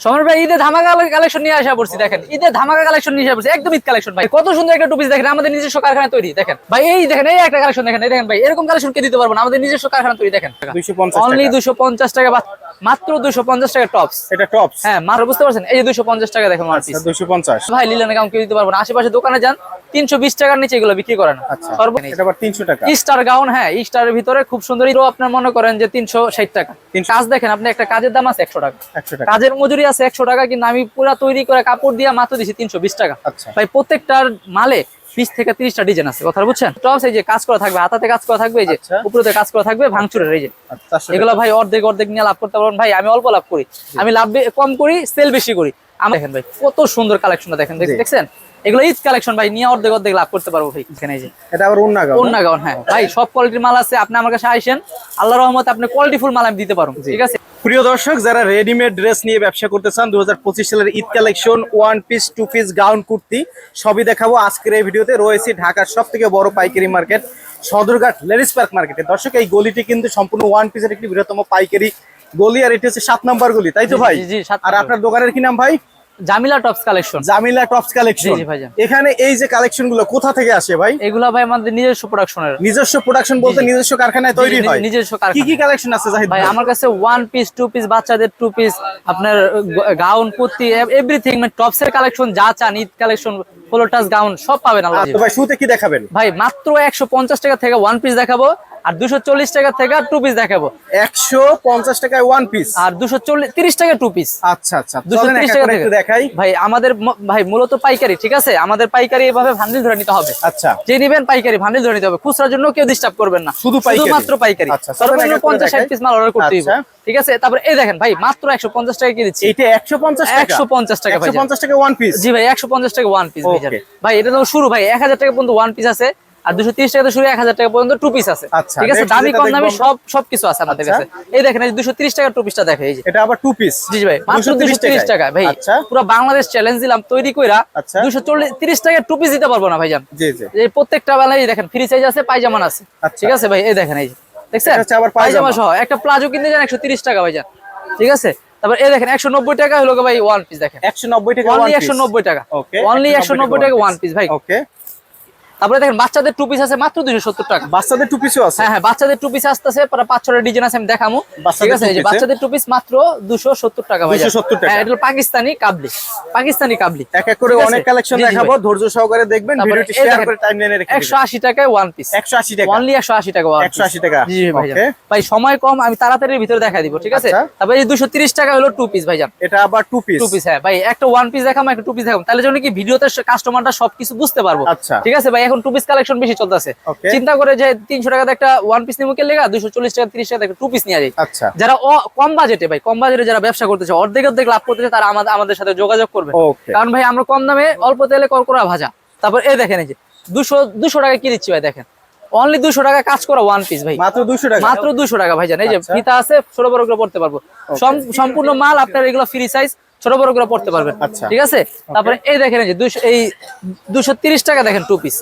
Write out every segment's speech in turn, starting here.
সমর ভাই ঈদে ধামাকা কালেকশন নিয়ে আসা পড়ছি দেখেন। ঈদে ধামাকা কালেকশন নিয়ে আসা পড়ছি একদম ঈদ কালেকশন ভাই। কত সুন্দর একটা টুপিস দেখেন আমাদের নিজস্ব কারখানা তৈরি দেখেন। ভাই এই দেখেন এই একটা কালেকশন দেখেন এই দেখেন ভাই এরকম কালেকশন কে দিতে পারব না আমাদের নিজস্ব কারখানা তৈরি দেখেন। দুইশো পঞ্চাশ অনলি দুশো পঞ্চাশ টাকা মাত্র দুশো পঞ্চাশ টাকা টপস এটা টপস হ্যাঁ মাত্র বুঝতে পারছেন? এই যে দুশো পঞ্চাশ টাকা দেখেন piece। দুইশো পঞ্চাশ। ভাই লিলেন কেউ দিতে পারব না। আশেপাশে দোকানে যান তিনশো বিশ টাকার নিচে এগুলো বিক্রি করে না আচ্ছা সর্ব এটা আবার তিনশো টাকা। স্টার গাউন হ্যাঁ স্টারের ভিতরে খুব সুন্দর। এরও আপনার মনে করেন যে তিনশো ষাট টাকা। 360 কাজ দেখেন আপনি একটা কাজের দাম আছে একশো টাকা। একশো টাকা। কাজের মজুরি আছে একশো টাকা কিন্তু আমি পুরো তৈরি করে কাপড় দিয়ে মাত্র দিছি তিনশো বিশ টাকা। আচ্ছা। ভাই প্রত্যেকটার মালে বিশ থেকে তিরিশটা ডিজাইন আছে কথা বুঝছেন? টপস এই যে কাজ করা থাকবে হাতাতে কাজ করা থাকবে এই যে উপরে কাজ করা থাকবে ভাঙচুরের এই যে। আচ্ছা, এগুলো ভাই অর্ধেক অর্ধেক নিয়ে লাভ করতে পারবেন। ভাই আমি অল্প লাভ করি। আমি লাভ কম করি সেল বেশি করি। আমি দেখেন ভাই। কত সুন্দর কালেকশনটা দেখেন দেখ- দেখছেন? এগুলো ঈদ কালেকশন ভাই নিয়ে অর্ধেক অর্ধেক লাভ করতে পারব ভাই এখানে যে। এটা আবার অন্য গাউন অন্য গাউন হ্যাঁ। ভাই সব কোয়ালিটির মাল আছে আপনি আমার কাছে আইসেন আল্লাহ রহমত আপনি কোয়ালিটি ফুল মাল আমি দিতে পারব ঠিক আছে? প্রিয় দর্শক যারা রেডিমেড ড্রেস নিয়ে ব্যবসা করতে চান দু সালের Eid collection one piece two piece gown kurti সবই দেখাবো আজকের এই ভিডিওতে। রয়েছে ঢাকার সব থেকে বড় পাইকারি মার্কেট সদরঘাট লেডিস পার্ক মার্কেটে দর্শক এই গলিটি কিন্তু সম্পূর্ণ ওয়ান পিসের একটি বৃহত্তম পাইকারি গলি আর এটি হচ্ছে সাত নম্বর গলি তাই তো ভাই? আর আপনার দোকানের কি নাম ভাই? Jamila tops collection. Jamila tops collection. জি, জি, এখানে এই যে কালেকশনগুলো কোথা থেকে আসে ভাই? এগুলা ভাই আমাদের নিজস্ব প্রোডাকশনের নিজস্ব প্রোডাকশন বলতে নিজস্ব কারখানায় তৈরি হয়। নিজস্ব কারখানা কি কালেকশন আছে জাহিদ ভাই ভাই? আমার কাছে ওয়ান পিস টু পিস বাচ্চাদের টু পিস আপনার গাউন কুর্তি এভরিথিং মানে টপস এর কালেকশন যা চান Eid collection polo touch gown সব পাবেন আল্লাহ। ভাই শুরুতে কি দেখাবেন? ভাই মাত্র একশো পঞ্চাশ টাকা থেকে ওয়ান পিস দেখাবো। আর দুশো চল্লিশ টাকা থেকে টু পিস দেখাবো। একশো পঞ্চাশ টাকায় ওয়ান পিস আর দুশো চল্লিশ তিরিশ টাকা টু পিস আচ্ছা আচ্ছা দুশো তিরিশ টাকা দেখাই। ভাই আমাদের ভাই মূলত পাইকারি ঠিক আছে? আমাদের পাইকারি এভাবে ভান্ডিল ধরে নিতে হবে। আচ্ছা। যে নিবেন পাইকারি ভান্ডিল ধরে নিতে হবে। খুচরার জন্য কেউ ডিস্টার্ব করবেন না। শুধু? শুধুমাত্র পাইকারি। আচ্ছা, সর্বনিম্ন পঞ্চাশ ষাট পিস মাল অর্ডার করতে হবে আচ্ছা। ঠিক আছে? তারপরে এই দেখেন ভাই মাত্র একশো পঞ্চাশ টাকা কি দিচ্ছি? এইটা একশো পঞ্চাশ টাকা? একশো পঞ্চাশ টাকা পঞ্চাশ টাকা ওয়ান পিস জি ভাই একশো পঞ্চাশ টাকা ওয়ান পিস ভাই এটা তো শুরু ভাই এক হাজার টাকা পর্যন্ত ওয়ান পিস আছে। আর দুশো তিরিশ টাকা থেকে শুরু এক হাজার টাকা পর্যন্ত টু পিস আছে। আচ্ছা, ঠিক আছে? দামি কম দামি সব সবকিছু আছে আমাদের আচ্ছা। কাছে। এই দেখেন এই দুশো তিরিশ টাকা টু পিসটা দেখে এই যে। এটা আবার টু পিস জি ভাই মাত্র 230 দুশো তিরিশ টাকা ভাই। আচ্ছা। পুরো বাংলাদেশ চ্যালেঞ্জ দিলাম তৈরি কইরা আচ্ছা। দুশো চল্লিশ তিরিশ টাকা টু পিস দিতে পারব না ভাইজান। জি জি। এই প্রত্যেকটা বেলায় দেখেন ফ্রি সাইজ আছে পায়জামান আছে। ঠিক আছে ভাই? এই দেখেন এই যে। দেখছেন? এটা আবার পায়জামা। পায়জামা সহ। একটা প্লাজো কিনতে যান একশো তিরিশ টাকা ভাইজান। ঠিক আছে? তারপর এই দেখেন একশো নব্বই টাকা হলো ভাই ওয়ান পিস দেখেন। একশো নব্বই টাকা একশো নব্বই টাকা। Okay, অনলি একশো নব্বই টাকা ওয়ান পিস ভাই। ওকে তারপরে দেখেন বাচ্চাদের টু পিস আছে মাত্র দুশো সত্তর টাকা। বাচ্চাদের টু পিসও আছে? হ্যাঁ হ্যাঁ বাচ্চাদের টু পিস আসতেছে পাঁচ ছটা ডিজাইন আছে আমি দেখামু। ঠিক আছে বাচ্চাদের টু পিস মাত্র দুশো সত্তর টাকা ভাই 270 টাকা। হ্যাঁ এটা পাকিস্তানি কাবলি পাকিস্তানি কাবলি। এক এক করে অনেক কালেকশন দেখাবো ধৈর্য সহকারে দেখবেন ভিডিওটি শেয়ার করে টাইম লাইনে রেখে একশো আশি টাকায় ওয়ান পিস একশো আশি টাকা। অনলি একশো আশি টাকা piece। 180 টাকা। জি Okay. ভাই সময় কম আমি তাড়াতাড়ির ভিতরে দেখা দিব ঠিক আছে? আচ্ছা। তারপরে এই দুশো তিরিশ টাকা হলো টু পিস ভাইজান। এটা আবার টু পিস টু পিস হ্যাঁ ভাই একটা ওয়ান পিস দেখাম একটা টু পিস দেখাম তাহলে জন্য কি ভিডিওতে কাস্টমারটা সবকিছু বুঝতে পারব। আচ্ছা। ঠিক আছে ভাই এখন টু পিস কালেকশন বেশি চলতেছে। চিন্তা করে যে তিনশো টাকাতে একটা ওয়ান পিস নিমুকের লেগা দুশো চল্লিশ টাকা তিরিশ টাকা টু পিস নিয়ে যায় আচ্ছা। যারা কম বাজেটে ভাই কম বাজেটে যারা ব্যবসা করতেছে অর্ধেক অর্ধেক লাভ করতেছে তারা আমাদের সাথে যোগাযোগ করবে। কারণ ভাই আমরা কম দামে অল্প তেলে করকরা ভাজা। তারপর এ দেখেন এই যে দুশো দুশো টাকা কি দিচ্ছি ভাই দেখেন। অনলি দুশো টাকা কাজ করা ওয়ান পিস ভাই। মাত্র দুশো টাকা? মাত্র দুশো টাকা ভাইজান এই যে আচ্ছা। ফিতা আছে ছোট বড় করে পড়তে পারব। সম্পূর্ণ মাল আপনার এগুলো ফ্রি সাইজ ছোট বড় করে পড়তে পারবেন। আচ্ছা। ঠিক আছে? তারপরে এই দেখেন এই যে দুশো এই দুশো তিরিশ টাকা দেখেন টু পিস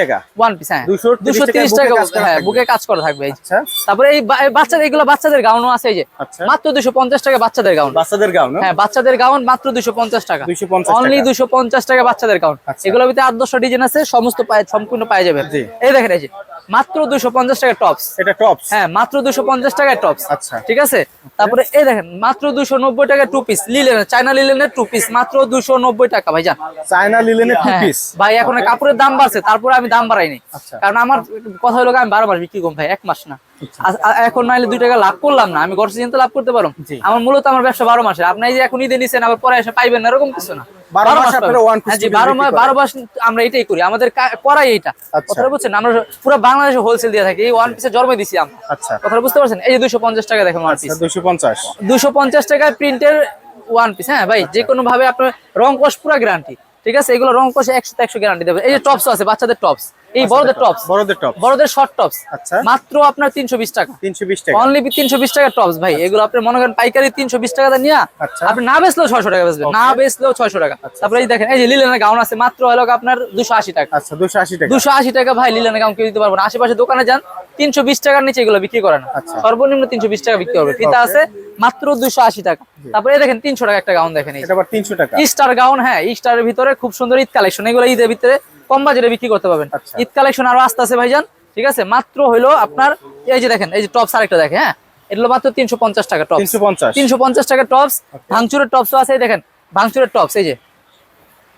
টাকা? ওয়ান পিস হ্যাঁ। দুশো তিরিশ টাকা কাজ করা হ্যাঁ বুকে কাজ করা থাকবে। আচ্ছা। তারপরে এই বাচ্চাদের এগুলো বাচ্চাদের গাউনও আছে এই যে। আচ্ছা। মাত্র দুশো পঞ্চাশ টাকা বাচ্চাদের গাউন। বাচ্চাদের গাউন হ্যাঁ বাচ্চাদের গাউন মাত্র দুশো পঞ্চাশ টাকা। 250 অনলি দুশো পঞ্চাশ টাকা বাচ্চাদের গাউন। এগুলোর ভিতরে আট দশটা ডিজাইন আছে সমস্ত পায়ে সম্পূর্ণ পায়ে যাবে এই দেখেন এই যে মাত্র দুশো পঞ্চাশ টাকা টপস। এটা টপস? হ্যাঁ মাত্র দুশো পঞ্চাশ টাকায় টপস। আচ্ছা। ঠিক আছে? তারপরে এই দেখেন মাত্র দুশো নব্বই টাকা টু পিস লিলেনের চায়না লিলেনের টু পিস মাত্র দুশো নব্বই টাকা ভাইজান। চায়না লিলেনের টু হ্যাঁ, পিস ভাই এখন কাপড়ের দাম বাড়ছে তারপরে আমি দাম বাড়াইনি। আচ্ছা। কারণ আমার কথা হলো আমি বারো মাস বিক্রি করব ভাই এক মাস না। আ- আ- এখন নাইলে দুই টাকা লাভ করলাম না আমি গড় সিজন তো লাভ করতে পারো আমার মূলত আমার ব্যবসা বারো মাসের। আপনি যে এখন ঈদে নিছেন আবার পরে এসে পাইবেন না এরকম কিছু না। মাস হ্যাঁ মাস মাস আমরা এটাই করি। আমাদের করাই আচ্ছা। কথা বুঝছেন? আমরা পুরো বাংলাদেশে হোলসেল দিয়ে থাকি এই ওয়ান পিসে জন্মে দিছি আমরা। আচ্ছা। কথা বুঝতে পারছেন? এই যে দুশো পঞ্চাশ টাকা দেখেন ওয়ান পিস দুশো পঞ্চাশ। দুশো পঞ্চাশ টাকায় প্রিন্টের ওয়ান পিস হ্যাঁ ভাই? যে কোনো ভাবে আপনার রং কোষ পুরো গ্যারান্টি ঠিক আছে? এগুলো রং কোষ একশো একশো গ্যারান্টি দেবে। এই যে টপস আছে, বাচ্চাদের টপস এই বড়দের টপস বড়দের টপ বড়দের শর্ট টপস আচ্ছা। মাত্র আপনার তিনশো বিশ টাকা। তিনশো বিশ টাকা। অনলি তিনশো বিশ টাকা টপস ভাই? এগুলো আপনি মনে করেন পাইকারি তিনশো বিশ টাকা নিয়ে আচ্ছা। আপনি না বেচলেও ছয়শো টাকা বেচবেন। না বেচলেও ছয়শো টাকা। তারপরে এই দেখেন এই যে লিলেনের গাউন আছে মাত্র হলো আপনার দুশো আশি টাকা। আচ্ছা দুশো আশি টাকা। দুশো আশি টাকা ভাই লিলেনের গাউন কেউ দিতে পারব না। আশেপাশে দোকানে যান তিনশো বিশ টাকার নিচে এগুলো বিক্রি করে না আচ্ছা। সর্বনিম্ন তিনশো বিশ টাকা বিক্রি করবে ফিতা আছে মাত্র দুশো আশি টাকা। তারপরে এই দেখেন তিনশো টাকা একটা গাউন দেখেন এই এটা আবার তিনশো টাকা। স্টার গাউন হ্যাঁ স্টারের ভিতরে খুব সুন্দর ঈদ কালেকশন এগুলো ঈদের ভিতরে কম বাজারে বিক্রি করতে পারবেন। আচ্ছা। ঈদ কালেকশন আরও আস্তে আছে ভাইজান ঠিক আছে? মাত্র হইল আপনার এই যে দেখেন এই যে টপস আরেকটা দেখে হ্যাঁ? এগুলো মাত্র তিনশো পঞ্চাশ টাকা টপস। তিনশো পঞ্চাশ। টাকা টপস ভাঙচুরের টপসও আছে এই দেখেন ভাঙচুরের টপস এই যে।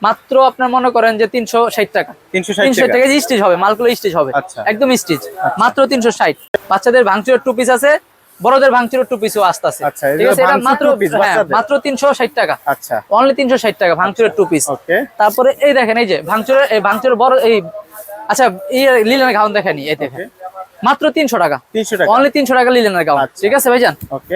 মাত্র আপনার মনে করেন যে তিনশো ষাট টাকা। তিনশো ষাট টাকা। স্টিচ হবে মালগুলো স্টিচ হবে। আচ্ছা। একদম স্টিচ মাত্র তিনশো ষাট। বাচ্চাদের ভাঙচুরের টু পিস আছে বড়দের ভাঙচুরের টু পিসও আসতে আছে আচ্ছা, ঠিক আছে এটা মাত্র হ্যাঁ? মাত্র তিনশো ষাট টাকা। আচ্ছা। অনলি তিনশো ষাট টাকা ভাঙচুরের টু পিস তারপরে এই দেখেন এই যে ভাঙচুরের এই ভাঙচুরের বড় এই আচ্ছা এই লিলেনের গাউন দেখেনি এই দেখেন। মাত্র তিনশো টাকা। তিনশো টাকা। অনলি তিনশো টাকা লিলেনের গাউন আচ্ছা। ঠিক আছে ভাইজান.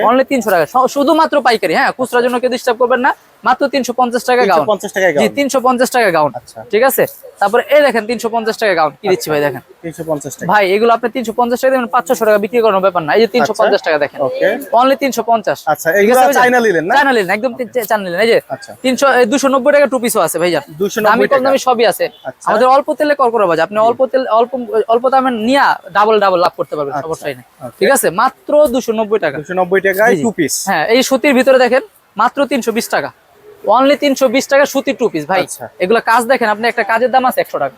অনলি তিনশো টাকা। শুধুমাত্র পাইকারি হ্যাঁ খুচরার জন্য কেউ ডিস্টার্ব করবেন না। মাত্র তিনশো পঞ্চাশ টাকা গাউন 350 টাকায় জি তিনশো পঞ্চাশ টাকা গাউন আচ্ছা। ঠিক আছে? তারপরে এই দেখেন তিনশো পঞ্চাশ টাকা গাউন কি দিচ্ছি ভাই দেখেন? তিনশো পঞ্চাশ টাকা। ভাই এগুলো আপনি তিনশো পঞ্চাশ টাকা দেবেন পাঁচশো টাকা বিক্রি করানোর ব্যাপার না। এই যে তিনশো পঞ্চাশ টাকা দেখেন। অনলি তিনশো পঞ্চাশ। আচ্ছা, এগুলো চায়না লিলেন না? একদম চায়না লিলেন এই যে আচ্ছা। তিনশো দুশো নব্বই টাকা টু পিসও আছে ভাইয়া 290 দামি কম দামি সবই আছে। আচ্ছা। আমাদের অল্প তেলে কর্করা বাজে। আপনি অল্প তেল অল্প অল্প দামে নিয়ে ডাবল ডাবল লাভ করতে পারবেন আচ্ছা। সমস্যাই নেই। ঠিক আছে? মাত্র দুশো নব্বই টাকা। দুশো নব্বই টাকায়। টু পিস হ্যাঁ এই সুতির ভিতরে দেখেন মাত্র তিনশো বিশ টাকা। অনলি তিনশো বিশ টাকা টু পিস ভাই। আচ্ছা। এগুলো কাজ দেখেন আপনি একটা কাজের দাম আছে একশো টাকা।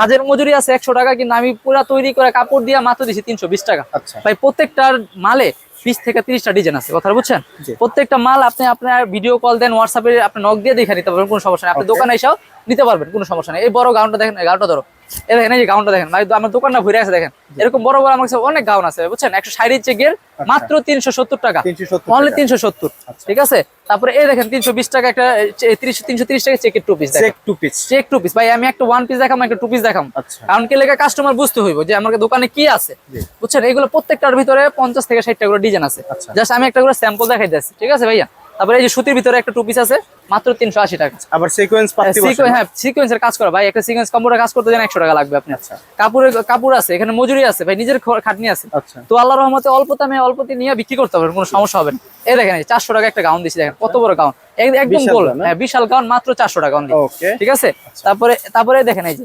কাজের মজুরি আছে একশো টাকা কিন্তু আমি পুরা তৈরি করে কাপড় দিয়ে মাত্র দিছি তিনশো বিশ টাকা। আচ্ছা। ভাই প্রত্যেকটার মালে বিশ থেকে তিরিশটা ডিজাইন আছে কথা বুঝছেন? প্রত্যেকটা মাল আপনি আপনার ভিডিও কল দেন হোয়াটসঅ্যাপে আপনি নক দিয়ে দেখে নিতে পারবেন কোনো সমস্যা নেই। আপনি. দোকানে এসেও নিতে পারবেন কোনো সমস্যা নেই। এই বড় গাউনটা দেখেন গাউনটা ধরো। দেখেন এই যে গাউনটা দেখেন ভাই আমার দোকানটা ঘুরে আছে দেখেন। এরকম বড় বড় আমার কাছে অনেক গাউন আছে বুঝছেন? একশো ষাট ইঞ্চি গের মাত্র তিনশো সত্তর টাকা। অনলি তিনশো সত্তর আচ্ছা। ঠিক আছে? তারপরে এই দেখেন তিনশো বিশ টাকা একটা তিনশো তিরিশ টাকা চেকের two piece check two piece check two piece ভাই আমি একটা ওয়ান পিস দেখাম একটা টু পিস দেখাম আচ্ছা। কারণ কি লেগে কাস্টমার বুঝতে হইব যে আমার দোকানে কি আছে বুঝছেন? এগুলো প্রত্যেকটার ভিতরে পঞ্চাশ থেকে ষাটটা করে ডিজাইন আছে। আচ্ছা। জাস্ট আমি একটা করে স্যাম্পল দেখাই দিচ্ছি ঠিক আছে ভাইয়া? তারপরে এই যে সুতির ভিতরে একটা টু পিস আছে মাত্র তিনশো আশি টাকা। আবার সিকোয়েন্স হ্যাঁ সিকোয়েন্সের কাজ করা। ভাই একটা সিকোয়েন্স কম্পিউটার কাজ করতে যেন একশো টাকা লাগবে আপনি আচ্ছা। কাপড়ের কাপড় আছে এখানে মজুরি আছে ভাই নিজের খাটনি আছে। আচ্ছা। তো আল্লাহ রহমতে অল্প দামে অল্পতে নিয়ে বিক্রি করতে পারবেন কোনো সমস্যা হবে না। এই দেখেন চারশো টাকা একটা গাউন দিচ্ছি দেখেন কত বড় গাউন একদম গোল হ্যাঁ বিশাল গাউন মাত্র চারশো টাকা। ঠিক আছে? তারপরে তারপরে দেখেন এই যে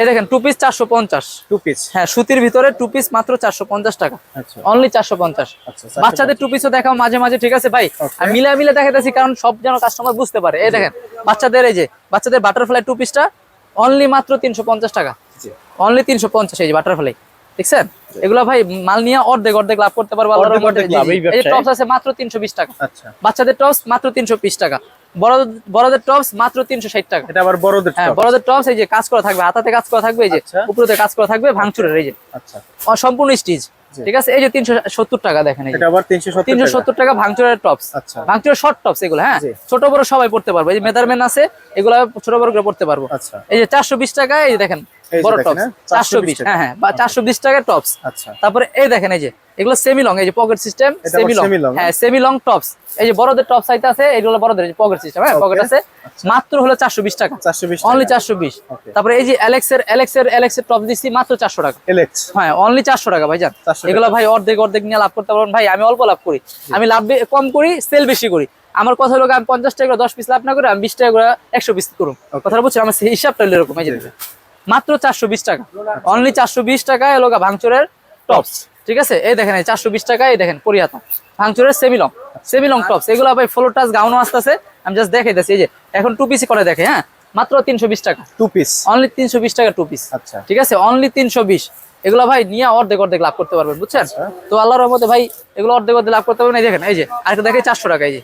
এই দেখেন টু পিস চারশো পঞ্চাশ। টু পিস হ্যাঁ সুতির ভিতরে টু পিস মাত্র চারশো পঞ্চাশ টাকা। আচ্ছা। অনলি চারশো পঞ্চাশ। আচ্ছা, 450 বাচ্চাদের টু পিসও দেখাও মাঝে মাঝে ঠিক আছে? ভাই. আমি মিলে মিলে দেখাইতেছি কারণ সব যেন কাস্টমার বুঝতে পারে। এই দেখেন বাচ্চাদের এই যে বাচ্চাদের বাটারফ্লাই টু পিসটা অনলি মাত্র তিনশো পঞ্চাশ টাকা। অনলি তিনশো পঞ্চাশ এই যে বাটারফ্লাই দেখছেন? এগুলো ভাই মাল নিয়ে অর্ধেক অর্ধেক লাভ করতে পারব টপস আছে মাত্র তিনশো বিশ টাকা। আচ্ছা। বাচ্চাদের টপস মাত্র তিনশো বিশ টাকা। বড়দের টপস মাত্র তিনশো ষাট টাকা। এটা আবার বড়দের হ্যাঁ বড়দের টপস এই যে কাজ করা থাকবে হাতাতে কাজ করা থাকবে এই যে আচ্ছা। কাজ করা থাকবে ভাঙচুরের এই যে। আচ্ছা। সম্পূর্ণ স্টিচ ঠিক আছে? এই যে তিনশো সত্তর টাকা দেখেন তিনশো সত্তর টাকা। ভাঙচুরের টপস আচ্ছা। ভাঙচুরের শর্ট টপস এগুলো হ্যাঁ? ছোট বড় সবাই পড়তে পারব। এই যে মেজারমেন্ট আছে এগুলো ছোট বড় করে পড়তে পারব। আচ্ছা। এই যে চারশো বিশ টাকা এই দেখেন বড় টপস হ্যাঁ? চারশো বিশ 420 হ্যাঁ হ্যাঁ বা চারশো বিশ টাকা টপস আচ্ছা। তারপরে এই দেখেন এই যে এগুলো সেমি লং এই যে পকেট সিস্টেম সেমি লং হ্যাঁ সেমি লং টপস এই যে বড়দের আছে এগুলো বড়দের পকেট সিস্টেম হ্যাঁ পকেট আছে। মাত্র হলো চারশো বিশ টাকা। চারশো বিশ অনলি চারশো বিশ। Okay. তারপরে এই যে টপ দিচ্ছি মাত্র চারশো টাকা। এলেক্স হ্যাঁ অনলি চারশো টাকা ভাই জান এগুলো ভাই অর্ধেক অর্ধেক নিয়ে লাভ করতে পারবেন। ভাই আমি অল্প লাভ করি। আমি লাভ কম করি সেল বেশি করি। আমার কথা হলো আমি পঞ্চাশ টাকা করে দশ পিস লাভ না করে আমি বিশ টাকা করে একশো পিস করুন। কথা বুঝছি আমার সেই হিসাবটা এরকম এই যে মাত্র চারশো বিশ টাকা। অনলি চারশো বিশ টাকা এলো গা ভাঙচুরের টপস ঠিক আছে? এই দেখেন এই চারশো বিশ টাকা এই দেখেন কোরিয়াতা ভাঙচুরের সেমিলং সেমিলং টপস এগুলো ভাই ফ্লোর টাচ গাউনও আসতেছে। আমি জাস্ট দেখাই দিচ্ছি এই যে এখন টু পিসি করে দেখে হ্যাঁ? মাত্র তিনশো বিশ টাকা। টু পিস অনলি তিনশো বিশ টাকা টু পিস আচ্ছা। ঠিক আছে? অনলি তিনশো বিশ। এগুলো ভাই নিয়ে অর্ধেক অর্ধেক লাভ করতে পারবেন বুঝছেন? আচ্ছা। তো আল্লাহর রহমতে ভাই এগুলো অর্ধেক অর্ধেক লাভ করতে পারবেন। এই দেখেন এই যে আরেকটা দেখে চারশো টাকা এই যে।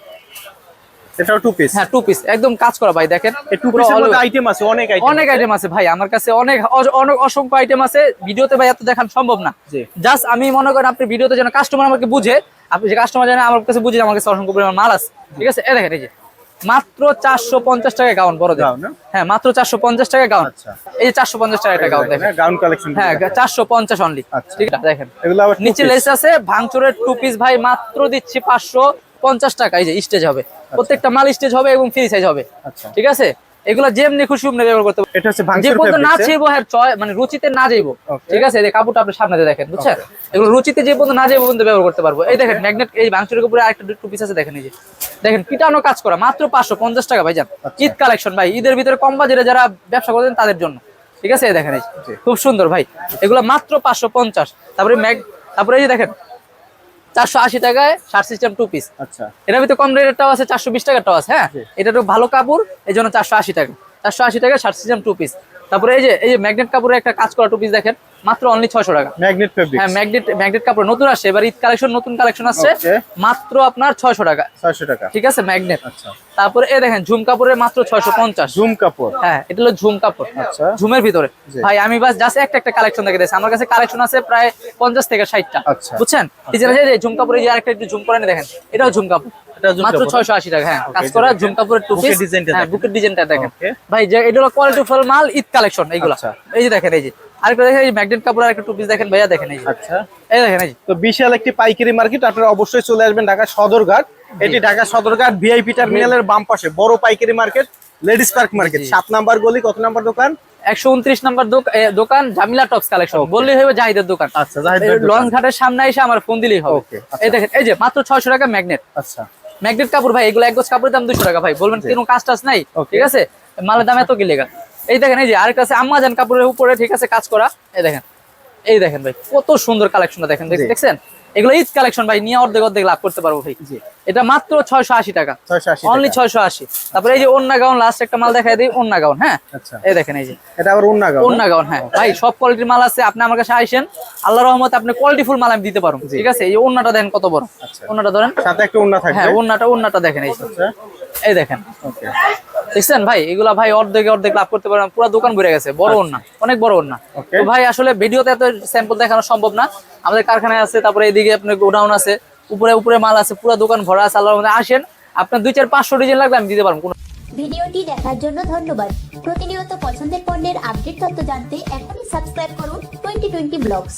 এটাও টু পিস হ্যাঁ টু পিস একদম কাজ করা ভাই দেখেন। টু পিসের মধ্যে আইটেম আছে অনেক আইটেম অনেক আইটেম আছে ভাই আমার কাছে অনেক অনেক অসংখ্য আইটেম আছে। ভিডিওতে ভাই এত দেখানো সম্ভব না। জাস্ট আমি মনে করেন আপনি ভিডিওতে যেন কাস্টমার আমাকে বুঝে আপনি যে কাস্টমার জানে আমার কাছে বুঝে আমার কাছে অসংখ্য পরিমাণ মাল আছে। ঠিক আছে? এই দেখেন এই যে মাত্র চারশো পঞ্চাশ টাকা গাউন Gown, হ্যাঁ মাত্র চারশো পঞ্চাশ টাকা গাউন আচ্ছা। এই যে চারশো পঞ্চাশ টাকা একটা গাউন দেখেন। গাউন কালেকশন হ্যাঁ চারশো পঞ্চাশ অনলি আচ্ছা। ঠিক আছে দেখেন। নিচে লেস আছে ভাঙচুরের টু পিস ভাই মাত্র দিচ্ছি পাঁচশো। পঞ্চাশ টাকা এই যে স্টেজ হবে। প্রত্যেকটা মাল স্টেজ হবে এবং ফ্রি সাইজ হবে। আচ্ছা। ঠিক আছে? এগুলো যেমনি খুশি অমনি ব্যবহার করতে এটা হচ্ছে যে পর্যন্ত না চাইব হ্যাঁ চয় মানে রুচিতে না যাইবো ঠিক আছে? এই কাপড়টা আপনি সামনে দেখেন বুঝছেন? এগুলো রুচিতে যে পর্যন্ত না যাইবো পর্যন্ত ব্যবহার করতে পারব। এই দেখেন ম্যাগনেট এই ভাঙচুরের উপরে আরেকটা টু পিস আছে দেখেন এই যে। দেখেন পিটানো কাজ করা মাত্র পাঁচশো পঞ্চাশ টাকা ভাই যান আচ্ছা। ঈদ কালেকশন ভাই। ঈদের ভিতরে কম বাজারে যারা ব্যবসা করতেন তাদের জন্য। ঠিক আছে? এই দেখেন এই। খুব সুন্দর ভাই। এগুলো মাত্র পাঁচশো পঞ্চাশ। তারপরে ম্যাগ তারপরে এই যে দেখেন চারশো আশি টাকায় শার্ট সিস্টেম টু পিস আচ্ছা। এটার ভিতরে কম রেটেরটাও আছে চারশো বিশ টাকারটাও আছে হ্যাঁ? এটা একটু ভালো কাপড় এই জন্য চারশো আশি টাকা। চারশো আশি টাকা শার্ট সিস্টেম টু পিস তারপরে এই যে এই যে ম্যাগনেট কাপড়ের একটা কাজ করা টু পিস দেখেন। মাত্র অনলি ছয়শো টাকা। ম্যাগনেট ফেব্রিক হ্যাঁ ম্যাগনেট ম্যাগনেট কাপড় নতুন আসছে এবার ঈদ কালেকশন নতুন কালেকশন আসছে মাত্র আপনার ছয়শো টাকা। ছয়শো টাকা। ঠিক আছে ম্যাগনেট আচ্ছা। তারপরে এই দেখেন ঝুম কাপড়ের মাত্র ছয়শো পঞ্চাশ। জুম কাপড়। হ্যাঁ এটা হলো ঝুম কাপড়। আচ্ছা। ঝুমের ভিতরে। ভাই আমি বাস জাস্ট একটা একটা কালেকশন দেখে দিয়েছি। আমার কাছে কালেকশন আছে প্রায় পঞ্চাশ থেকে ষাটটা। আচ্ছা। বুঝছেন? এই যে এই যে ঝুম কাপড় যে আরেকটা একটু ঝুম করে দেখেন এটাও ঝুম কাপড়। ঝুম মাত্র কাপড়? ছয়শো আশি টাকা। হ্যাঁ কাজ করা দেখেন। ঝুম কাপড়ের টু বুকের পিস ডিজাইনটা হ্যাঁ দেখেন। বুকের ডিজাইনটা দেখেন। ভাই যে এটা হলো কোয়ালিটি ফুল মাল ঈদ কালেকশন এইগুলো আচ্ছা। এই যে দেখেন এই যে। আরেকটা দেখেন এই ম্যাগনেট কাপড় আরেকটা টু পিস দেখেন ভাইয়া দেখেন এই আচ্ছা। এই দেখেন এই তো বিশাল একটি পাইকারি মার্কেট আপনারা অবশ্যই চলে আসবেন ঢাকা সদরঘাট। এটি ঢাকা সদরঘাট ভিআইপি টার্মিনালের বাম পাশে বড় পাইকারি মার্কেট লেডিস পার্ক মার্কেট সাত নাম্বার গলি কত নাম্বার দোকান? একশো উনত্রিশ নম্বর দোক- দোকান জামিলা টপস কালেকশন বললেই হবে জাহিদের দোকান। আচ্ছা দোকান। লঞ্চ ঘাটের সামনে এসে আমার ফোন দিলেই হবে। আচ্ছা। এই দেখেন এই যে মাত্র ছয়শো টাকা ম্যাগনেট আচ্ছা। ম্যাগনেট কাপড় ভাই এগুলো এক গজ কাপড়ের দাম দুশো টাকা ভাই বলবেন কোনো কাজ টাজ নাই? ঠিক আছে? মালের দাম এত কি লেগা? এই দেখেন এই যে আরেকটা আছে আম্মাজান কাপড়ের উপরে ঠিক আছে কাজ করা। এই দেখেন এই দেখেন ভাই কত সুন্দর কালেকশনটা দেখেন। দেখছেন? এগুলো ঈদ কালেকশন ভাই নিয়ে অর্ধেক অর্ধেক লাভ করতে পারব ভাই। এটা মাত্র ছয়শো আশি টাকা। অনলি ছয়শো আশি। তারপরে এই যে অন্য গাউন লাস্ট একটা মাল দেখাই দিই অন্য গাউন হ্যাঁ? আচ্ছা। এই দেখেন এই যে। এটা আবার অন্য গাউন অন্য গাউন হ্যাঁ। ভাই সব কোয়ালিটির মাল আছে আপনি আমার কাছে আইসেন আল্লাহ রহমতে আপনি কোয়ালিটি ফুল মাল আমি দিতে পারব। ঠিক আছে? এই অন্যটা দেখেন কত বড়। আচ্ছা। অন্যটা ধরেন। সাথে একটা অন্য থাকবে? হ্যাঁ অন্যটা অন্যটা দেখেন এই। আচ্ছা। এই দেখেন। দেখছেন ভাই? এগুলা ভাই অর্ধেকে অর্ধেক লাভ করতে পারবেন পুরো দোকান ভরে গেছে। বড় আচ্ছা। ওন্না অনেক বড় ওন্না তো ভাই আসলে ভিডিওতে এত স্যাম্পল দেখানো সম্ভব না। আমাদের কারখানায় আছে তারপরে এদিকে আপনার গোডাউন আছে উপরে উপরে মাল আছে পুরো দোকান ভরা আছে আল্লাহর রহমতে। আসেন আপনার দুই চার পাঁচশো ডিজাইন লাগবে আমি দিতে পারব কোনো ভিডিওটি দেখার জন্য ধন্যবাদ। প্রতিনিয়ত পছন্দের পণ্যের আপডেট তথ্য জানতে এখনই সাবস্ক্রাইব করুন টোয়েন্টি টোয়েন্টি ব্লগস